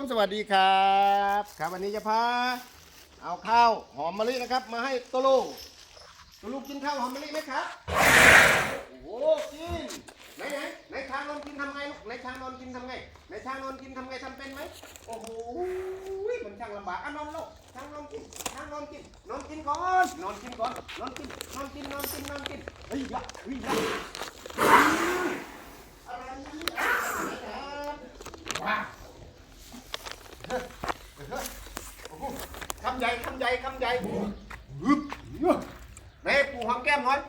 มสวัสดีครับครับวันนี้จะพาเอาข้าวหอมมะลินะครับ มาให้ตัวลูกตัวลูกกินข้าวหอมมะลิไหมครับโอ้โหกินไหนไหนไหนช้างนอนกินทำไงลูกไหนช้างนอนกินทำไงไหนช้างนอนกินทำไงทำเป็นไหมโอ้โหมันช่างลำบากอะนอนลูกช้างนอนกินช้างนอนกินนอนกินก่อนนอนกินก่อนนอนกินนอนกินนอนกินนอนกินเฮ้ยยะเฮ้ยยะอะไรเนี่ยว้าว คำใหญ่คำใหญ่คำใหญ่ฮึบแม่ปูหอมแก้มหน่อย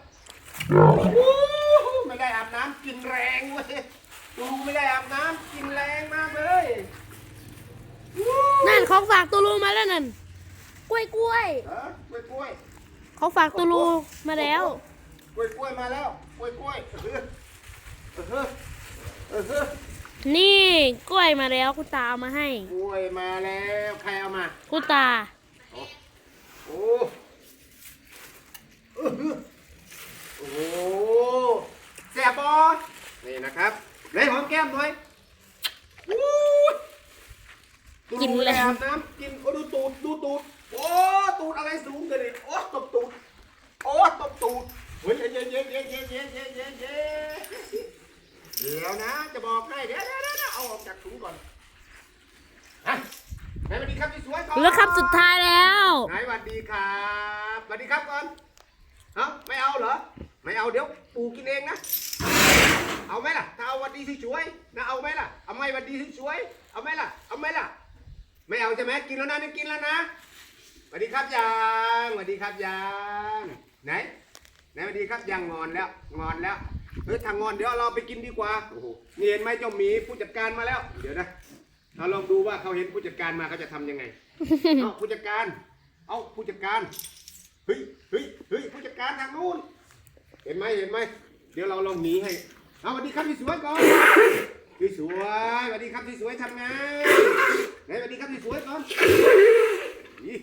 ไม่ได้อาบน้ำกินแรงเว้ยปูไม่ได้อาบน้ำกินแรงมากเลยนั่นของฝากตูลูมาแล้วนั่นกล้วยกล้วยเออกล้วยกล้วยของฝากตูลูมาแล้ว กล้วยกล้วยมาแล้วกล้วยกล้วยเออเออเออเออนี่กล้วยมาแล้วคุณตาเอามาให้ กล้วยมาแล้ว ใครเอามา คุณตา โอ้โอ้แสบบอนี่นะครับเลยหอมแก้มหน่อยอู้กินเลยน้ำกินโอ้ดูตูดดูตูดโอ้ตูดอะไรสูงเลยโอ้ตบตูดโอ้ตบตูดเฮ้ยเย็นเย็เย็เย็เย็เย็เย็นเดี๋ยวนะจะบอกให้เดี๋ยวเดี๋ยวเดี๋ยวเอาออกจากถุงก่อน ไหนสวัสดีครับที่สวยก่อนแล้วคำสุดท้ายแล้ว ไหนสวัสดีครับสวัสดีครับก่อนเอ้าไม่เอาเหรอ ไม่เอาเดี๋ยวปู่กินเองนะ เอาไหมล่ะถ้าเอาวันดีสวยๆนะเอาไหมล่ะ เอาไหมวันดีสวยๆเอาไหมล่ะ เอาไหมล่ะ ไม่เอาใช่ไหมกินแล้วนะนี่กินแล้วนะสวัสดีครับยังสวัสดีครับยังไหนไหนสวัสดีครับยังงอนแล้วงอนแล้วเฮ้ยทางงอนเดี๋ยวเราไปกินดีกว่าโอ้โหนี่เห็นไหมเจ้าหมีผู้จัดการมาแล้ว เดี๋ยวนะ เราลองดูว่าเขาเห็นผู้จัดการมาเขาจะทำยังไง เอาผู้จัดการ เอาผู้จัดการ เฮ้ยเฮ้ยเฮ้ยผู้จัดการทางนู้น เห็นไหมเห็นไหม เดี๋ยวเราลองหนีให้ เอาสวัสดีครับพี่สวยก่อนพี่สวยสวัสดีครับพี่สวยทำไงไหนสวัสดีครับพี่สวยก่อนนี่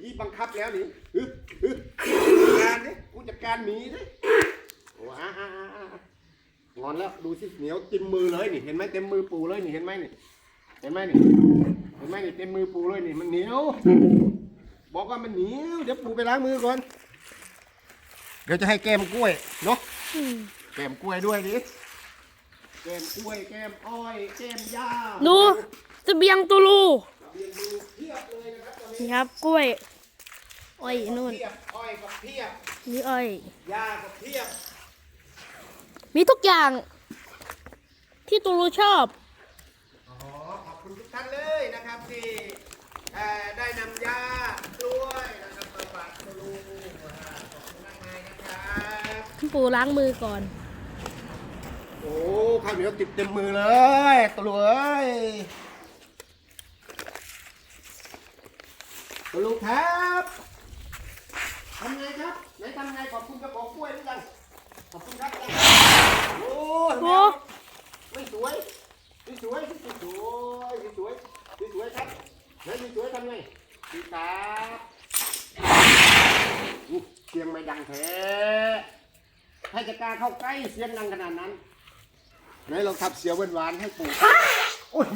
นี่บังคับแล้วนี่ฮึฮึผู้จัดการดิผู้จัดการหนีดิโอ้อ่าอ่าอ่าอ่างอนแล้วดูสิเหนียวเต็มมือเลยนี่เห็นไหมเต็มมือปูเลยนี่เห็นไหมนี่ เห็นไหมนี่เห็นไหมนี่เต็มมือปูเลยนี่มันเหนียว บอกว่ามันเหนียวเดี๋ยวปูไปล้างมือก่อน เดี๋ยวจะให้แกมกล้วยเนาะอืมแกมกล้วยด้วยดิแกมกล้วยแกมอ้อยแกมหญ้าดูเสเบียงตูลูเรียนดูเพียบเลยนะครับตอนนี้นี่ครับกล้วยอ้อยนู่นเพียบอ้อยกับเพียบนี่อ้อยหญ้ากับเพียบมีทุกอย่างที่ตูลูชอบ อ๋อขอบคุณทุกท่านเลยนะครับที่เอ่อ ได้นำหญ้ากล้วยนะครับมาฝากคุณลุงอ่าขอบคุณมากมายนะครับปู่ล้างมือก่อน โอ้ข้าวเหนียวติดเต็มมือเลยตะลุเอ้ยตะลุครับทำไงครับไหนทำไงขอบคุณกระบอกกล้วยหรือยังขอบคุณครับยังโอ้ยโอ้ไม่สวยไม่สวยไม่สวยไม่สวยไม่สวยครับ ไหนไม่สวยทำไงดีครับอู้เสียงไม่ดังแท้ใครจะกล้าเข้าใกล้เสียงดังขนาดนั้นไหนลองทับเสียวหวานๆให้ปู่โอ้ย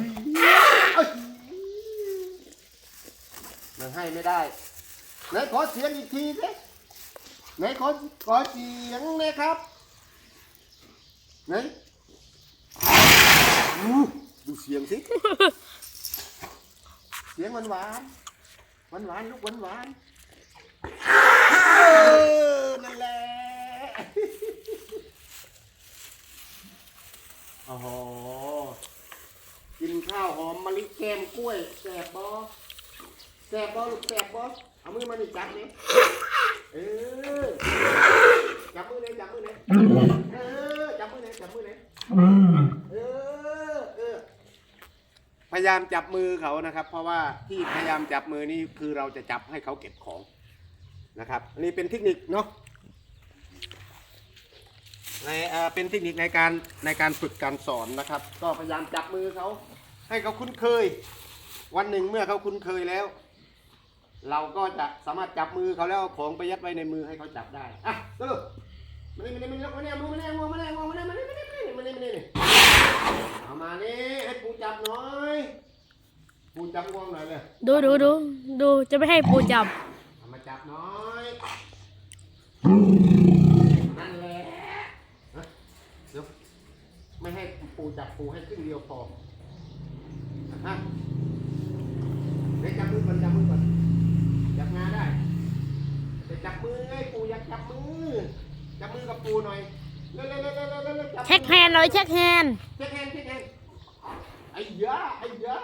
เอ้ยมันให้ไม่ได้ไหนขอเสียงอีกทีสิไหนขอขอเสียงเลยครับไหนอู้ดูเสียงสิเสียงหวานหวานหวานหวานลูกหวานหวานนั่นแหละโอ้โหกินข้าวหอมมะลิแกมกล้วยแสบบอแสบบอลูกแสบบอเอามือมานี่จับนี่เออจับมือเลยจับมือเลยเออ จับมือเลยจับมือเลยเออ เออ พ ยายามจับมือเขานะครับ เพราะว่าที่พยายามจับมือนี่คือเราจะจับให้เขาเก็บของนะครับอันนี้เป็นเทคนิคเนาะในเอ่อเป็นเทคนิคในการในการฝึกการสอนนะครับ ก็พยายามจับมือเขาให้เขาคุ้นเคย วันหนึ่งเมื่อเขาคุ้นเคยแล้ว เราก็จะสามารถจับมือเขาแล้วเอาของไปยัดไว้ในมือให้เขาจับได้อะก็ลูกมานี่มานี่มานี่มานี่มือมานี่มือมานี่มือมานี่มานี่มานี่มานี่มานี่มานี่ เอามานี่ให้ปูจับหน่อย ปูจับงวงหน่อยเลยดูดูดูดูจะไม่ให้ปูจับ เอามาจับหน้อยนั่นแหละฮะเดี๋ยวไม่ให้ปูจับปูให้ครึ่งเดียวพอฮะเดี๋ยวจับมือก่อนจับมือก่อนจับงาได้จะจับมือให้ปูอยากจับมือ จับมือกับปูหน่อย เช็คแฮนด์หน่อยเช็คแฮนด์เช็คแฮนเช็คแฮนไอ้ยาไอ้ยา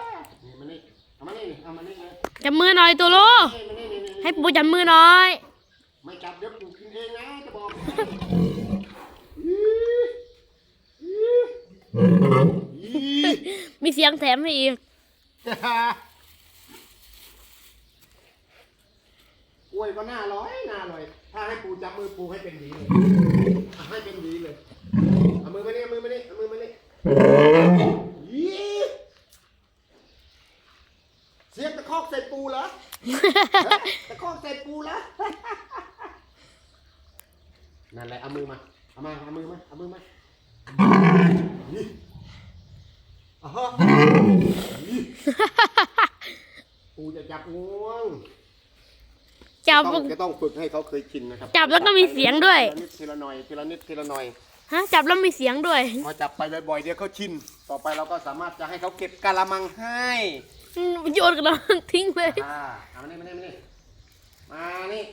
นี่มานี่เอามานี่เอามานี่เลยจับมือหน่อยตัวลูกนี่มานี่นี่นี่ให้ปูจับมือหน่อย ไม่จับเดี๋ยวปูกินเองนะจะบอกอี มีเสียงแถมให้อีก อวยก็น้าร้อยน้าร้อย ถ้าให้ปูจับมือปูให้เป็นดีเลยอะให้เป็นดีเลยเอามือมานี่เอามือมานี่เอามือมานี่อีเสียงตะคอกใส่ปูเหรอตะคอกใส่ปูเหรอ นั่นแหละเอามือมา เอามา เอามือมา เอามือมานี่อะฮะนี่ปูจะจับงวง จับต้องจะต้องฝึกให้เขาเคยชินนะครับจับแล้วก็มีเสียงด้วยทีละนิดทีละหน่อยทีละนิดทีละหน่อยฮะจับแล้วมีเสียงด้วยพอจับไปบ่อยๆเดี๋ยวเขาชิน ต่อไปเราก็สามารถจะให้เขาเก็บกะละมังให้อืมโยนกระดองทิ้งเลยอ่าเอามานี่มานี่มานี่มานี่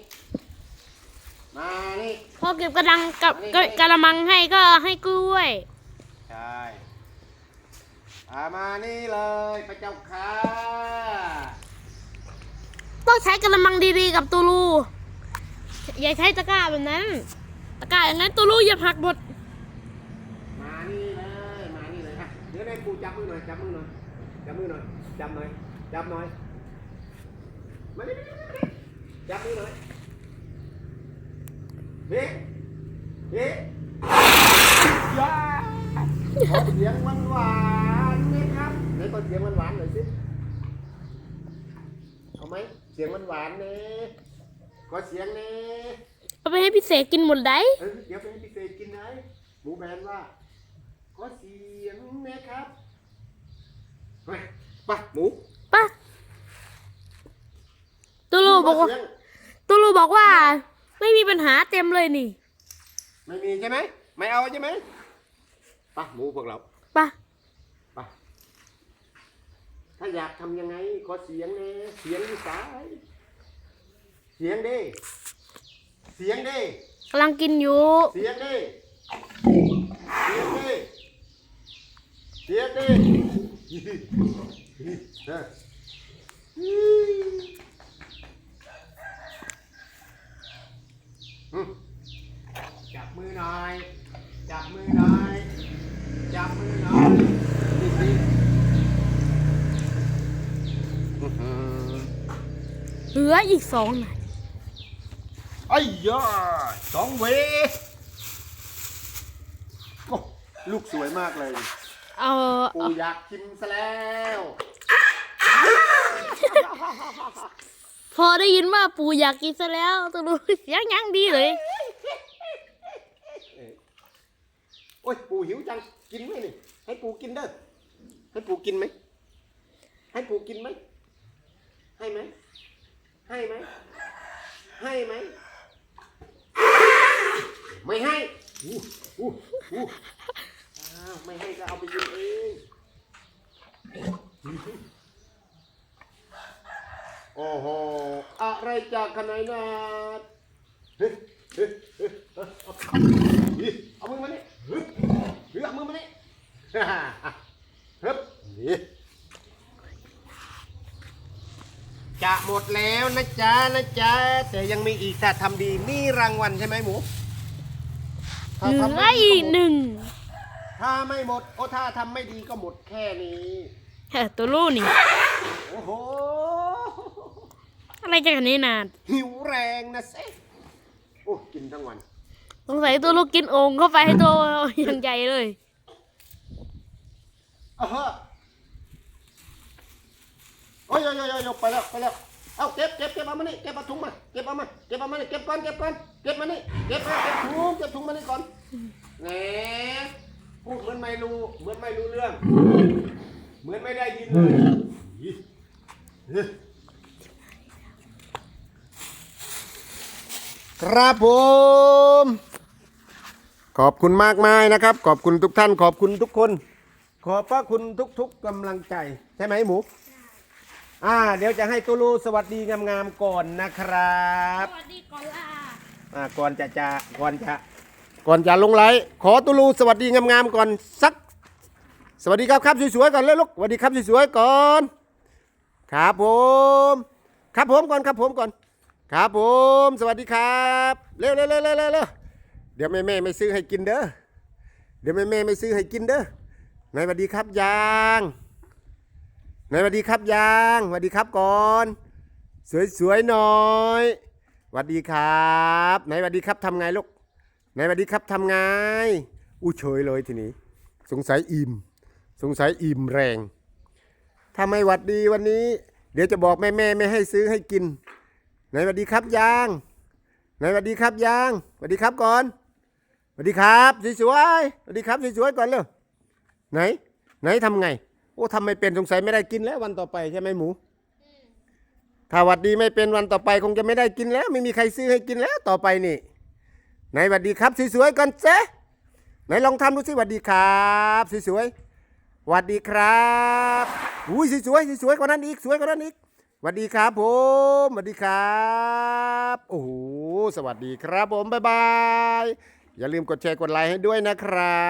มานี่พอเก็บกระดังกับกระกระมังให้ก็ให้กล้วยใช่อามานี่เลยพระเจ้าค่ะ ต้องใช้กระมังดีๆกับตูรูอย่าใช้ตะกร้าแบบนั้น ตะกร้าอย่างนั้นตูรูอย่าผักหมดมานี่เลยมานี่เลยอะเดี๋ยวให้ปูจับมือหน่อยจับมือหน่อยจับมือหน่อยจับหน่อยจับหน่อยมานี่จับมือหน่อยเฮ้เฮ้ยาขอเสียงหวานๆนะครับไหนขอเสียงหวานๆหน่อยสิ เอาไหมเสียงหวานๆเนี่ยขอเสียงเนี่ยเอาไปให้พี่เสกกินหมดได้เอ้ยเดี๋ยวไปให้พี่เฟยกินนะหมูแบนว่าขอเสียงนะครับไปไปหมูปะตูรูบอกว่าขเสียงตูรูบอกว่า ไม่มีปัญหาเต็มเลยนี่ ไม่มีใช่ไหมไม่เอาใช่ไหมไปหมูพวกเราปะไป ถ้าอยากทำยังไง ขอเสียงเน่เสียงที่สายเสียงด้เสียงด้กำลังกินอยู่ เสียงดิเสียงดิเสียงดิจับมือหน่อย จับมือหน่อย จับมือหน่อยอื้อหือ เหลืออีกสองนาทีไอ้ยาสองเวโอ้ลูกสวยมากเลย เอาปูอยากชิมซะแล้วพอได้ยินว่าปู่อยากกินซะแล้วตูรูเสียงยังดีเลยโอ้ยปูหิวจังกินไหมนี่ให้ปูกินเด้อให้ปูกินไหมให้ปูกินไหม ให้ไหมให้ไหมให้ไหมไม่ให้อู้อู้อู้อ้าวไม่ให้ก็เอาไปกินเองโอ้โหอะไรจากขนาดนั้นเฮ้ยเฮ้ยเฮ้ยเฮ้ยเอาเอามือมานี่เฮ้ยเฮ้ยเอามือมานี่ฮ่าฮ่าฮ่าเฮ้ยนี่จะหมดแล้ว นะจ๊ะนะจ๊ะแต่ยังมีอีกถ้าทำดีมีรางวัลใช่ไหมหมูถ้าเหลืทำอไม่ดีอีกก็หมดหนึ่งถ้าไม่หมดโอ้ถ้าทำไม่ดีก็หมดแค่นี้ เฮ้ยตูรูนี่ โอ้โห อะไรจะขนาดนี้นานหิวแรงนะเซ่โอ้กินทั้งวัน สงสัยตูรูกินโอ่งเข้าไปให้ตัวอย่างใหญ่เลย เออฮะโอ้ยโยโยโยโยไปแล้วไปแล้ว เอาเก็บเก็บเก็บเอามานี่เก็บเอาถุงมาเก็บเอามาเก็บเอามานี่เก็บก่อนเก็บก่อนเก็บมานี่เก็บมาเก็บถุงเก็บถุงมานี่ก่อนแหนพูดเหมือนไม่รู้เหมือนไม่รู้เรื่อง เหมือนไม่ได้ยินเลยครับผม ขอบคุณมากมายนะครับ ขอบคุณทุกท่าน ขอบคุณทุกคน ขอบพระคุณทุกๆกำลังใจ ใช่ไหมหมู อ่า เดี๋ยวจะให้ตูลูสวัสดีงามๆก่อนนะครับ สวัสดีก่อนล่ะอ่าก่อนจะจะก่อนจะก่อนจะลงไลฟ์ขอตูลูสวัสดีงามๆก่อนสัก สวัสดีครับครับสวยๆก่อนเลยลูกสวัสดีครับสวยๆก่อน ครับผม ครับผมก่อนครับผมก่อน ครับผม สวัสดีครับเร็วเร็วเร็วเร็วเร็วเร็วเดี๋ยวแม่แม่ไม่ซื้อให้กินเด้อเดี๋ยวแม่แม่ไม่ซื้อให้กินเด้อไหนสวัสดีครับยาง ไหนสวัสดีครับยางสวัสดีครับก่อน สวยๆหน่อยสวัสดีครับไหนสวัสดีครับทำไงลูกไหนสวัสดีครับทำไงอู้เฉยเลยทีนี้ สงสัยอิ่ม สงสัยอิ่มแรงถ้าไม่หวัดดีวันนี้ เดี๋ยวจะบอกแม่แม่ไม่ให้ซื้อให้กินไหนสวัสดีครับยางไหนสวัสดีครับยางสวัสดีครับก่อนสวัสดีครับสวยๆสวัสดีครับสวยๆก่อนเร็วไหน ไหนทำไง โอ้ทำไม่เป็นสงสัยไม่ได้กินแล้ววันต่อไปใช่ไหมหมู ถ้าหวัดดีไม่เป็นวันต่อไปคงจะไม่ได้กินแล้ว ไม่มีใครซื้อให้กินแล้วต่อไปนี่ไหนสวัสดีครับสวยๆก่อนเซไหนลองทำดูสิสวัสดีครับสวยๆสวัสดีครับอุ้ยสวยๆสวยๆกว่านั้นอีกสวยกว่านั้นอีกสวัสดีครับผมสวัสดีครับ โอ้โหสวัสดีครับผมบ๊ายบาย อย่าลืมกดแชร์กดไลค์ให้ด้วยนะครับ